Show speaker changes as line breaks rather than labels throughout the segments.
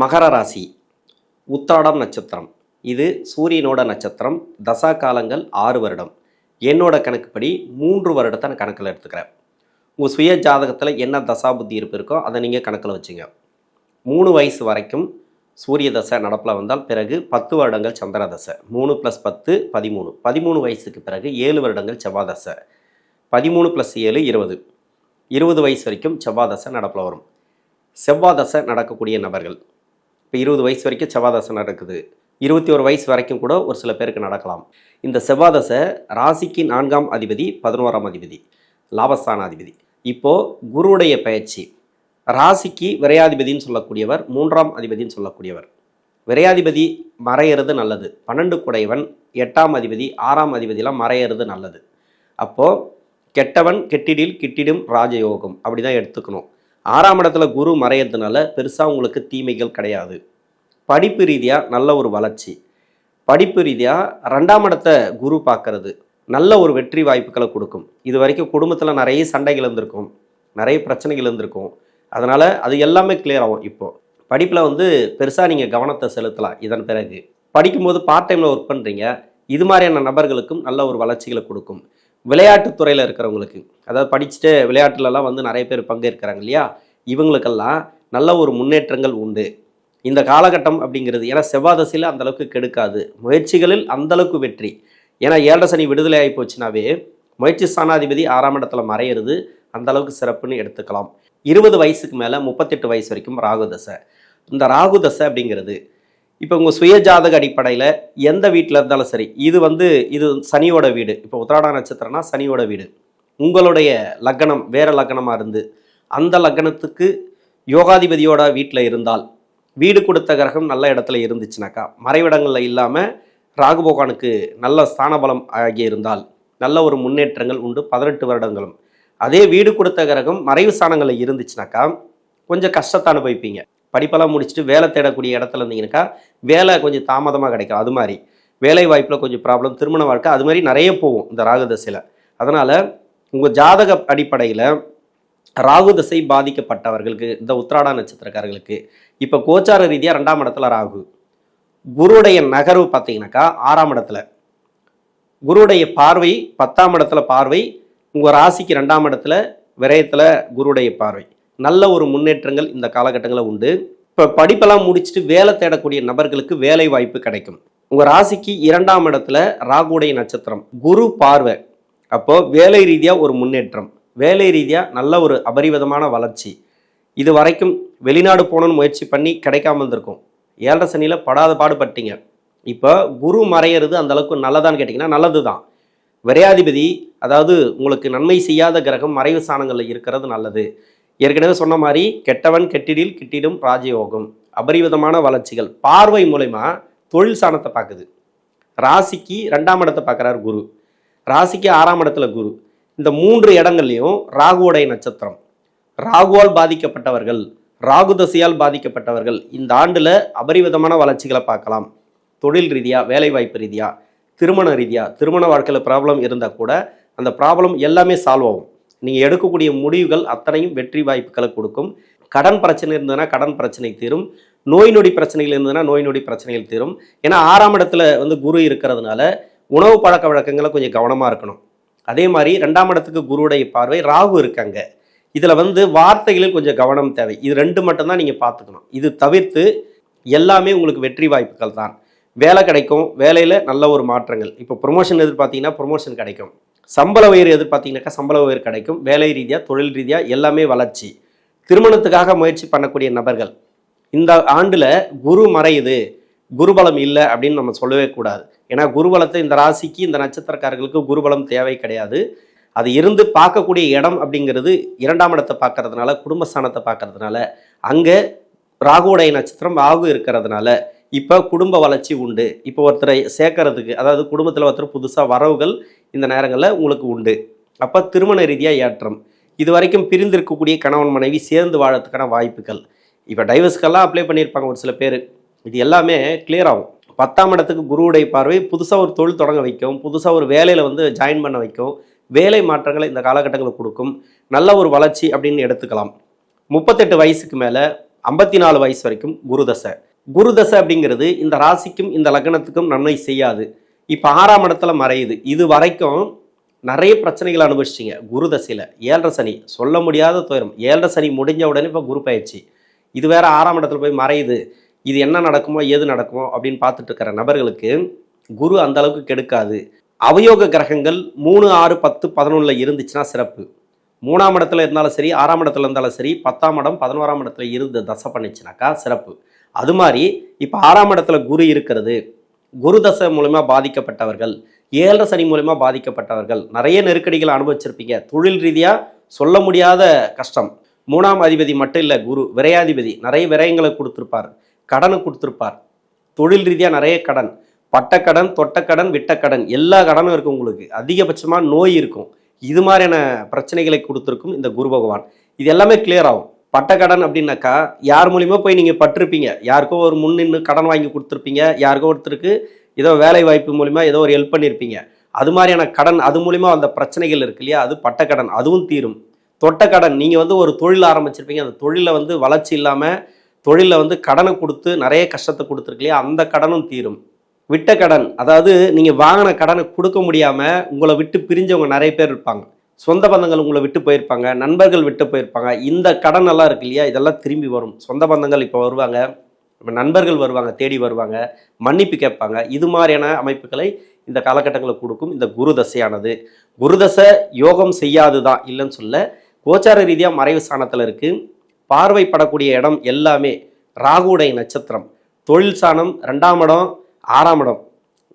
மகர ராசி உத்தாடம் நட்சத்திரம். இது சூரியனோட நட்சத்திரம் தசா காலங்கள் ஆறு வருடம். என்னோட கணக்குப்படி மூன்று வருடத்தை நான் கணக்கில் எடுத்துக்கிறேன். உங்கள் சுய ஜாதகத்தில் என்ன தசா புத்தி இருப்பு இருக்கோ அதை நீங்கள் கணக்கில் வச்சுங்க. மூணு வயசு வரைக்கும் சூரிய தசை நடப்பில் வந்தால் பிறகு பத்து வருடங்கள் சந்திர தசை மூணு ப்ளஸ் பத்து பதிமூணு. பதிமூணு வயசுக்கு பிறகு ஏழு வருடங்கள் செவ்வாய் தசை. பதிமூணு ப்ளஸ் ஏழு இருபது. இருபது வயசு வரைக்கும் செவ்வாய் தசை நடப்பில் வரும். செவ்வாய் தசை நடக்கக்கூடிய நபர்கள் இப்போ இருபது வயசு வரைக்கும் செவ்வாதசை நடக்குது. இருபத்தி ஒரு வயசு வரைக்கும் கூட ஒரு சில பேருக்கு நடக்கலாம். இந்த செவ்வாதசை ராசிக்கு நான்காம் அதிபதி பதினோராம் அதிபதி லாபஸ்தான அதிபதி. இப்போது குருவுடைய பயிற்சி ராசிக்கு விரையாதிபதின்னு சொல்லக்கூடியவர் மூன்றாம் அதிபதின்னு சொல்லக்கூடியவர். விரையாதிபதி மறையிறது நல்லது. பன்னெண்டு குடையவன் எட்டாம் அதிபதி ஆறாம் அதிபதிலாம் மறையிறது நல்லது. அப்போது கெட்டவன் கெட்டிடில் கிட்டிடும் ராஜயோகம். அப்படி தான் எடுத்துக்கணும். ஆறாம் இடத்துல குரு மறையிறதுனால பெருசாக உங்களுக்கு தீமைகள் கிடையாது. படிப்பு ரீதியாக நல்ல ஒரு வளர்ச்சி. படிப்பு ரீதியாக ரெண்டாம் இடத்த குரு பார்க்கறது நல்ல ஒரு வெற்றி வாய்ப்புகளை கொடுக்கும். இது வரைக்கும் குடும்பத்தில் நிறைய சண்டைகள் இருந்திருக்கும். நிறைய பிரச்சனைகள் இருந்திருக்கும். அதனால் அது எல்லாமே கிளியர் ஆகும் இப்போது படிப்பில் வந்து பெருசாக நீங்கள் கவனத்தை செலுத்தலாம் இதன் பிறகு. படிக்கும்போது பார்ட் டைமில் ஒர்க் பண்ணுறீங்க இது மாதிரியான நபர்களுக்கும் நல்ல ஒரு வளர்ச்சிகளை கொடுக்கும். விளையாட்டுத்துறையில் இருக்கிறவங்களுக்கு அதாவது படிச்சுட்டு விளையாட்டுலலாம் வந்து நிறைய பேர் பங்கேற்கிறாங்க இல்லையா? இவங்களுக்கெல்லாம் நல்ல ஒரு முன்னேற்றங்கள் உண்டு. இந்த காலகட்டம் அப்படிங்கிறது ஏன்னா செவ்வாதசையில் அந்தளவுக்கு கெடுக்காது. முயற்சிகளில் அந்தளவுக்கு வெற்றி. ஏன்னா ஏழரை சனி விடுதலை ஆகி போச்சுனாவே முயற்சி ஸ்தானாதிபதி ஆறாம் இடத்துல மறையிறது அந்தளவுக்கு சிறப்புன்னு எடுத்துக்கலாம். இருபது வயசுக்கு மேலே முப்பத்தெட்டு வயசு வரைக்கும் ராகுதசை இந்த ராகுதசை அப்படிங்கிறது இப்போ உங்கள் சுய ஜாதக அடிப்படையில் எந்த வீட்டில் இருந்தாலும் சரி இது வந்து இது சனியோட வீடு. இப்போ உத்திராட நட்சத்திரம்னா சனியோட வீடு. உங்களுடைய லக்னம் வேறு லக்னமாக இருந்து அந்த லக்னத்துக்கு யோகாதிபதியோட வீட்டில் இருந்தால் வீடு கொடுத்த கிரகம் நல்ல இடத்துல இருந்துச்சுனாக்கா மறைவிடங்களில் இல்லாமல் ராகுபோகானுக்கு நல்ல ஸ்தானபலம் ஆகி இருந்தால் நல்ல ஒரு முன்னேற்றங்கள் உண்டு பதினெட்டு வருடங்களும். அதே வீடு கொடுத்த கிரகம் மறைவு ஸ்தானங்களில் இருந்துச்சுனாக்கா கொஞ்சம் கஷ்டத்தை அனுபவிப்பீங்க. படிப்பெல்லாம் முடிச்சுட்டு வேலை தேடக்கூடிய இடத்துல இருந்தீங்கன்னாக்கா வேலை கொஞ்சம் தாமதமாக கிடைக்கும். அது மாதிரி வேலை வாய்ப்பில் கொஞ்சம் ப்ராப்ளம் திருமண வாழ்க்கை அது மாதிரி நிறைய போகும் இந்த ராகு தசையில். அதனால் உங்கள் ஜாதக அடிப்படையில் ராகு தசை பாதிக்கப்பட்டவர்களுக்கு இந்த உத்ராடா நட்சத்திரக்காரர்களுக்கு இப்போ கோச்சார ரீதியாக ரெண்டாம் இடத்துல ராகு. குருடைய நகர்வு பார்த்தீங்கன்னாக்கா ஆறாம் இடத்துல. குருடைய பார்வை பத்தாம் இடத்துல பார்வை உங்கள் ராசிக்கு ரெண்டாம் இடத்துல விரயத்தில் குருடைய பார்வை. நல்ல ஒரு முன்னேற்றங்கள் இந்த காலகட்டங்களில் உண்டு. இப்போ படிப்பெல்லாம் முடிச்சுட்டு வேலை தேடக்கூடிய நபர்களுக்கு வேலை வாய்ப்பு கிடைக்கும். உங்கள் ராசிக்கு இரண்டாம் இடத்துல ராகுடைய நட்சத்திரம் குரு பார்வை. அப்போது வேலை ரீதியாக ஒரு முன்னேற்றம். வேலை ரீதியாக நல்ல ஒரு அபரிவிதமான வளர்ச்சி. இது வரைக்கும் வெளிநாடு போகணும்னு முயற்சி பண்ணி கிடைக்காம இருந்திருக்கும். ஏழரை சனியில் படாத பாடுபட்டீங்க. இப்போ குரு மறையிறது அந்த அளவுக்கு நல்லதான்னு கேட்டிங்கன்னா நல்லது தான் விரையாதிபதி அதாவது உங்களுக்கு நன்மை செய்யாத கிரகம் மறைவு ஸ்தானங்களில் இருக்கிறது நல்லது. ஏற்கனவே சொன்ன மாதிரி கெட்டவன் கெட்டிடில் கிட்டிடும் ராஜயோகம். அபரிவிதமான வளர்ச்சிகள். பார்வை மூலயமா தொழில் ஸ்தானத்தை பார்க்குது. ராசிக்கு ரெண்டாம் இடத்தை பார்க்குறாரு குரு. ராசிக்கு ஆறாம் இடத்துல குரு. இந்த மூன்று இடங்கள்லையும் ராகுவோடைய நட்சத்திரம். ராகுவால் பாதிக்கப்பட்டவர்கள் ராகு தசையால் பாதிக்கப்பட்டவர்கள் இந்த ஆண்டில் அபரிவிதமான வளர்ச்சிகளை பார்க்கலாம். தொழில் ரீதியாக வேலைவாய்ப்பு ரீதியாக திருமண ரீதியாக திருமண வாழ்க்கையில் ப்ராப்ளம் இருந்தால் கூட அந்த ப்ராப்ளம் எல்லாமே சால்வ் ஆகும். நீங்கள் எடுக்கக்கூடிய முடிவுகள் அத்தனையும் வெற்றி வாய்ப்புகளை கொடுக்கும். கடன் பிரச்சனை இருந்ததுன்னா கடன் பிரச்சனை தீரும். நோய் நொடி பிரச்சனைகள் இருந்ததுன்னா நோய் நொடி பிரச்சனைகள் தீரும். ஏன்னா ஆறாம் இடத்துல வந்து குரு இருக்கிறதுனால உணவு பழக்க வழக்கங்களை கொஞ்சம் கவனமாக இருக்கணும். அதே மாதிரி ரெண்டாம் இடத்துக்கு குருவுடைய பார்வை ராகு இருக்காங்க இதில் வந்து வார்த்தைகளில் கொஞ்சம் கவனம் தேவை. இது ரெண்டு மட்டும்தான் நீங்கள் பார்த்துக்கணும். இது தவிர்த்து எல்லாமே உங்களுக்கு வெற்றி வாய்ப்புகள் தான். வேலை கிடைக்கும். வேலையில் நல்ல ஒரு மாற்றங்கள். இப்போ ப்ரொமோஷன் எதிர்பார்த்தீங்கன்னா ப்ரொமோஷன் கிடைக்கும். சம்பள உயர் எதிர்பார்த்தீங்கன்னாக்கா சம்பள உயர் கிடைக்கும். வேலை ரீதியாக தொழில் ரீதியாக எல்லாமே வளர்ச்சி. திருமணத்துக்காக முயற்சி பண்ணக்கூடிய நபர்கள். இந்த ஆண்டில் குரு மறையுது. குருபலம் இல்லை அப்படின்னு நம்ம சொல்லவே கூடாது. ஏன்னா குருபலத்தை இந்த ராசிக்கு இந்த நட்சத்திரக்காரர்களுக்கு குருபலம் தேவை கிடையாது. அது இருந்து பார்க்கக்கூடிய இடம் அப்படிங்கிறது இரண்டாம் இடத்தை பார்க்கறதுனால குடும்பஸ்தானத்தை பார்க்கறதுனால அங்கே ராகுடைய நட்சத்திரம் ராகு இருக்கிறதுனால இப்போ குடும்ப வளர்ச்சி உண்டு. இப்போ ஒருத்தரை சேர்க்கறதுக்கு அதாவது குடும்பத்தில் ஒருத்தர் புதுசாக வரவுகள் இந்த நேரங்களில் உங்களுக்கு உண்டு. அப்போ திருமண ரீதியாக ஏற்றம். இது வரைக்கும் பிரிந்திருக்கக்கூடிய கணவன் மனைவி சேர்ந்து வாழறதுக்கான வாய்ப்புகள். இப்போ டைவர்ஸ்க்கெல்லாம் அப்ளை பண்ணியிருப்பாங்க ஒரு சில பேர். இது எல்லாமே கிளியர் ஆகும். பத்தாம் இடத்துக்கு குருவுடைய பார்வை புதுசாக ஒரு தொழில் தொடங்க வைக்கும் புதுசாக ஒரு வேலையில் வந்து ஜாயின் பண்ண வைக்கும் வேலை மாற்றங்களை இந்த காலகட்டங்களில் கொடுக்கும் நல்ல ஒரு வளர்ச்சி அப்படின்னு எடுத்துக்கலாம். முப்பத்தெட்டு வயசுக்கு மேலே ஐம்பத்தி நாலு வயசு வரைக்கும் குருதசை குருதசை அப்படிங்கிறது இந்த ராசிக்கும் இந்த லக்னத்துக்கும் நன்மை செய்யாது. இப்போ ஆறாம் இடத்துல மறையுது. இது வரைக்கும் நிறைய பிரச்சனைகளை அனுபவிச்சிங்க குரு தசையில் ஏழரை சனி சொல்ல முடியாத துயரம். ஏழரை சனி முடிஞ்ச உடனே இப்போ குரு பயிற்சி. இது வேற ஆறாம் இடத்துல போய் மறையுது. இது என்ன நடக்குமோ ஏது நடக்குமோ அப்படின்னு பார்த்துட்டு இருக்கிற நபர்களுக்கு குரு அந்த அளவுக்கு கெடுக்காது. அவயோக கிரகங்கள் மூணு ஆறு பத்து பதினொன்றில் இருந்துச்சுன்னா சிறப்பு. மூணாம் இடத்துல இருந்தாலும் சரி ஆறாம் இடத்துல இருந்தாலும் சரி பத்தாம் இடம் பதினோராம் இடத்துல இருந்து தசை பண்ணிச்சுனாக்கா சிறப்பு. அது மாதிரி இப்போ ஆறாம் இடத்துல குரு இருக்கிறது குரு தசை மூலமா பாதிக்கப்பட்டவர்கள் ஏழரை சனி மூலமா பாதிக்கப்பட்டவர்கள் நிறைய நெருக்கடிகளை அனுபவிச்சிருப்பீங்க. தொழில் ரீதியாக சொல்ல முடியாத கஷ்டம். மூணாம் அதிபதி மட்டும் இல்லை குரு விரையாதிபதி நிறைய விரயங்களை கொடுத்துருப்பார். கடனை கொடுத்துருப்பார். தொழில் ரீதியாக நிறைய கடன். பட்டக்கடன் தொட்டக்கடன் விட்டக்கடன் எல்லா கடனும் இருக்கும் உங்களுக்கு. அதிகபட்சமாக நோய் இருக்கும். இது மாதிரியான பிரச்சனைகளை கொடுத்துருக்கும் இந்த குரு பகவான். இது எல்லாமே கிளியர் ஆகும். பட்டக்கடன் அப்படின்னாக்கா யார் மூலியமாக போய் நீங்கள் பட்டிருப்பீங்க? யாருக்கோ ஒரு முன் நின்று கடன் வாங்கி கொடுத்துருப்பீங்க. யாருக்கோ ஒருத்தருக்கு ஏதோ வேலை வாய்ப்பு மூலிமா ஏதோ ஒரு ஹெல்ப் பண்ணியிருப்பீங்க அது மாதிரியான கடன் அது மூலிமா அந்த பிரச்சனைகள் இருக்கு இல்லையா? அது பட்டக்கடன் அதுவும் தீரும். தொட்ட கடன் நீங்கள் வந்து ஒரு தொழில் ஆரம்பிச்சிருப்பீங்க. அந்த தொழிலில் வந்து வளர்ச்சி இல்லாமல் தொழிலில் வந்து கடனை கொடுத்து நிறைய கஷ்டத்தை கொடுத்துருக்கலையா அந்த கடனும் தீரும். விட்ட கடன் அதாவது நீங்கள் வாங்கின கடனை கொடுக்க முடியாமல் உங்களை விட்டு பிரிஞ்சவங்க நிறைய பேர் இருப்பாங்க. சொந்த பந்தங்கள் உங்களை விட்டு போயிருப்பாங்க நண்பர்கள் விட்டு போயிருப்பாங்க. இந்த கடன் எல்லாம் இருக்கு இல்லையா? இதெல்லாம் திரும்பி வரும். சொந்த பந்தங்கள் இப்போ வருவாங்க இப்போ நண்பர்கள் வருவாங்க தேடி வருவாங்க மன்னிப்பு கேட்பாங்க. இது மாதிரியான அமைப்புகளை இந்த காலகட்டங்களை கொடுக்கும் இந்த குரு தசையானது. குரு தசை யோகம் செய்யாது தான் இல்லைன்னு சொல்ல கோச்சார ரீதியாக மறைவு ஸ்தானத்தில் இருக்குது பார்வைப்படக்கூடிய இடம் எல்லாமே ராகுடை நட்சத்திரம். தொழில் சாணம் ரெண்டாம் இடம் ஆறாம் இடம்.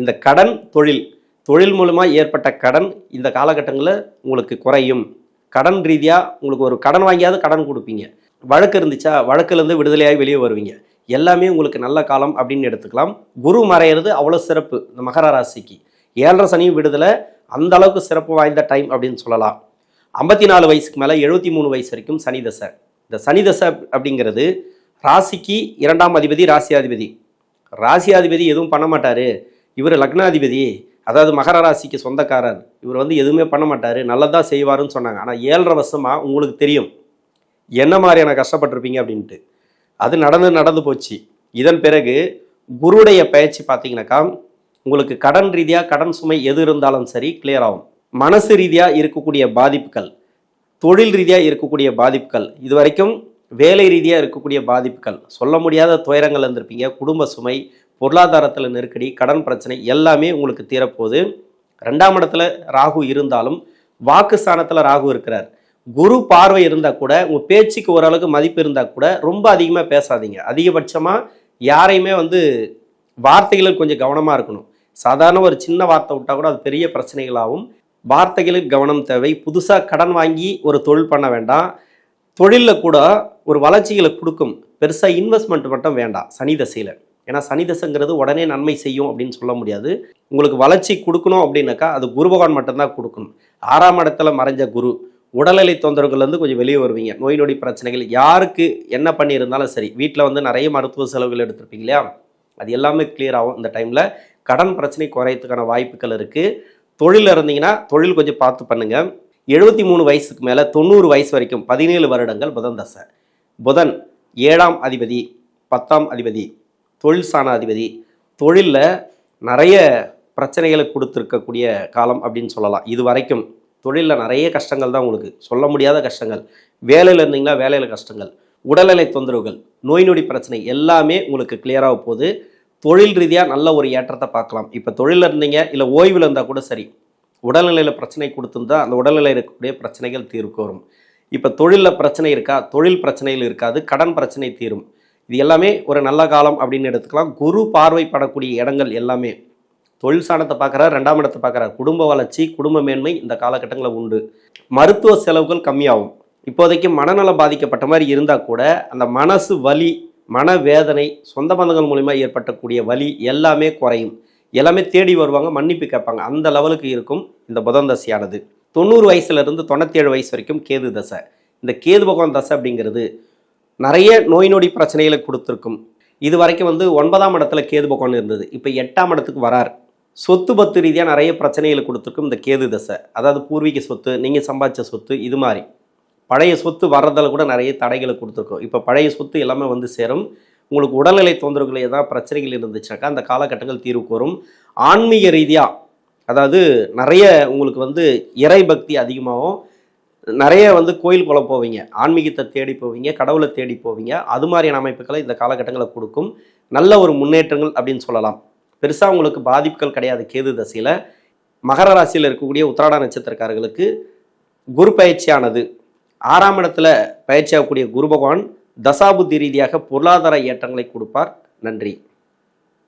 இந்த கடன் தொழில் தொழில் மூலமாக ஏற்பட்ட கடன் இந்த காலகட்டங்களில் உங்களுக்கு குறையும். கடன் ரீதியாக உங்களுக்கு ஒரு கடன் வாங்கியாவது கடன் கொடுப்பீங்க. வழக்கு இருந்துச்சா வழக்குலேருந்து விடுதலையாகி வெளியே வருவீங்க. எல்லாமே உங்களுக்கு நல்ல காலம் அப்படின்னு எடுத்துக்கலாம். குரு மறையிறது அவ்வளோ சிறப்பு இந்த மகர ராசிக்கு. ஏழரை சனியும் விடுதலை அந்த அளவுக்கு சிறப்பு வாய்ந்த டைம் அப்படின்னு சொல்லலாம். ஐம்பத்தி நாலு வயசுக்கு மேலே எழுபத்தி மூணு வயசு வரைக்கும் சனி தசை. இந்த சனி தசை அப்படிங்கிறது ராசிக்கு இரண்டாம் அதிபதி ராசியாதிபதி. ராசியாதிபதி எதுவும் பண்ண மாட்டார். இவர் லக்னாதிபதி. அதாவது மகர ராசிக்கு சொந்தக்காரர். இவர் வந்து எதுவுமே பண்ண மாட்டார். நல்லதாக செய்வாருன்னு சொன்னாங்க. ஆனால் ஏழரை வருஷமாக உங்களுக்கு தெரியும். என்ன மாதிரியான கஷ்டப்பட்டிருப்பீங்க அப்படின்ட்டு. அது நடந்து நடந்து போச்சு. இதன் பிறகு குருடைய பயிற்சி பார்த்தீங்கன்னாக்கா உங்களுக்கு கடன் ரீதியாக கடன் சுமை எது இருந்தாலும் சரி கிளியர் ஆகும். மனசு ரீதியாக இருக்கக்கூடிய பாதிப்புகள். தொழில் ரீதியாக இருக்கக்கூடிய பாதிப்புகள் இது வரைக்கும் வேலை ரீதியாக இருக்கக்கூடிய பாதிப்புகள் சொல்ல முடியாத துயரங்கள் இருந்திருப்பீங்க. குடும்ப சுமை பொருளாதாரத்தில் நெருக்கடி கடன் பிரச்சனை எல்லாமே உங்களுக்கு தீரப்போகுது. ரெண்டாம் இடத்துல ராகு இருந்தாலும் வாக்கு ஸ்தானத்தில் ராகு இருக்கிறார். குரு பார்வை இருந்தால் கூட உங்கள் பேச்சுக்கு ஓரளவுக்கு மதிப்பு இருந்தால் கூட ரொம்ப அதிகமாக பேசாதீங்க. அதிகபட்சமாக யாரையுமே வந்து வார்த்தைகளில் கொஞ்சம் கவனமாக இருக்கணும். சாதாரண ஒரு சின்ன வார்த்தை விட்டால் கூட அது பெரிய பிரச்சனைகளாகும். வார்த்தைகளுக்கு கவனம் தேவை. புதுசாக கடன் வாங்கி ஒரு தொழில் பண்ண வேண்டாம். தொழிலில் கூட ஒரு வளர்ச்சிகளை கொடுக்கும். பெருசாக இன்வெஸ்ட்மெண்ட் மட்டும் வேண்டாம். சனி தசையில். ஏன்னா சனி தசைங்கிறது உடனே நன்மை செய்யும் அப்படின்னு சொல்ல முடியாது. உங்களுக்கு வளர்ச்சி கொடுக்கணும் அப்படின்னாக்கா அது குரு பகவான் மட்டும்தான் கொடுக்கணும். ஆறாம் இடத்துல மறைஞ்ச குரு. உடல்நிலை தொந்தரவுகள்லேருந்து கொஞ்சம் வெளியே வருவீங்க. நோய் நொடி பிரச்சனைகள். யாருக்கு என்ன பண்ணியிருந்தாலும் சரி வீட்டில் வந்து நிறைய மருத்துவ செலவுகள் எடுத்திருப்பீங்க இல்லையா? அது எல்லாமே கிளியர் ஆகும். இந்த டைமில் கடன் பிரச்சனை குறையறதுக்கான வாய்ப்புகள் இருக்குது தொழிலில் இருந்தீங்கன்னா தொழில் கொஞ்சம் பார்த்து பண்ணுங்கள் எழுபத்தி மூணு வயசுக்கு மேலே தொண்ணூறு வயசு வரைக்கும் பதினேழு வருடங்கள் புதன் தசை. புதன் ஏழாம் அதிபதி பத்தாம் அதிபதி தொழில் சாண அதிபதி. தொழிலில் நிறைய பிரச்சனைகளை கொடுத்துருக்கக்கூடிய காலம் அப்படின்னு சொல்லலாம். இது வரைக்கும் தொழிலில் நிறைய கஷ்டங்கள் தான் உங்களுக்கு. சொல்ல முடியாத கஷ்டங்கள். வேலையில் இருந்தீங்கன்னா வேலையில் கஷ்டங்கள். உடல்நிலை தொந்தரவுகள் நோய் நொடி பிரச்சனை எல்லாமே உங்களுக்கு கிளியராக போகுது. தொழில் ரீதியாக நல்ல ஒரு ஏற்றத்தை பார்க்கலாம். இப்போ தொழிலில் இருந்தீங்க இல்லை ஓய்வில் இருந்தால் கூட சரி. உடல்நிலையில் பிரச்சனை கொடுத்துருந்தா அந்த உடல்நிலையில் இருக்கக்கூடிய பிரச்சனைகள் தீர்வுக்கு வரும் இப்போ தொழிலில் பிரச்சனை இருக்கா? தொழில் பிரச்சனைகள் இருக்காது கடன் பிரச்சனை தீரும். இது எல்லாமே ஒரு நல்ல காலம் அப்படின்னு எடுத்துக்கலாம். குரு பார்வைப்படக்கூடிய இடங்கள் எல்லாமே. தொழில் சாணத்தை பார்க்குறாரு ரெண்டாம் இடத்தை பார்க்குறாரு. குடும்ப வளர்ச்சி குடும்ப மேன்மை இந்த காலகட்டங்களில் உண்டு. மருத்துவ செலவுகள் கம்மியாகும். இப்போதைக்கு மனநலம் பாதிக்கப்பட்ட மாதிரி இருந்தால் கூட அந்த மனசு வலி மனவேதனை சொந்த பந்தங்கள் மூலிமா ஏற்பட்டக்கூடிய வலி எல்லாமே குறையும். எல்லாமே தேடி வருவாங்க மன்னிப்பு கேட்பாங்க. அந்த லெவலுக்கு இருக்கும் இந்த புதன் தசையானது. தொண்ணூறு வயசுலேருந்து தொண்ணூற்றேழு வயசு வரைக்கும் கேது தசை. இந்த கேது பகவான் தசை அப்படிங்கிறது நிறைய நோய் நொடி பிரச்சனைகளை கொடுத்துருக்கும். இது வரைக்கும் வந்து ஒன்பதாம் இடத்துல கேது பகவான் இருந்தது. இப்போ எட்டாம் இடத்துக்கு வரார். சொத்து பத்து ரீதியாக நிறைய பிரச்சனைகளை கொடுத்துருக்கும் இந்த கேது தசை. அதாவது பூர்வீக சொத்து நீங்கள் சம்பாதிச்ச சொத்து இது மாதிரி. பழைய சொத்து வர்றதில் கூட நிறைய தடைகளை கொடுத்துருக்கோம். இப்போ பழைய சொத்து எல்லாமே வந்து சேரும். உங்களுக்கு உடல்நிலை தொந்தரவுகள் ஏதாவது பிரச்சனைகள் இருந்துச்சுனாக்கா அந்த காலகட்டங்கள் தீர்வுக்கு வரும் ஆன்மீக ரீதியாக அதாவது நிறைய உங்களுக்கு வந்து இறை பக்தி அதிகமாகும். நிறைய வந்து கோயில் குளம் போவீங்க ஆன்மீகத்தை தேடி போவீங்க கடவுளை தேடி போவீங்க. அது மாதிரியான அமைப்புகளை இந்த காலகட்டங்களை கொடுக்கும். நல்ல ஒரு முன்னேற்றங்கள் அப்படின்னு சொல்லலாம். பெருசாக உங்களுக்கு பாதிப்புகள் கிடையாது கேது தசையில். மகர ராசியில் இருக்கக்கூடிய உத்திராட நட்சத்திரக்காரர்களுக்கு குரு பயிற்சியானது ஆறாம் இடத்துல பயிற்சியாகக்கூடிய குரு பகவான் தசாபுத்தி ரீதியாக பொருளாதார ஏற்றங்களை கொடுப்பார். நன்றி.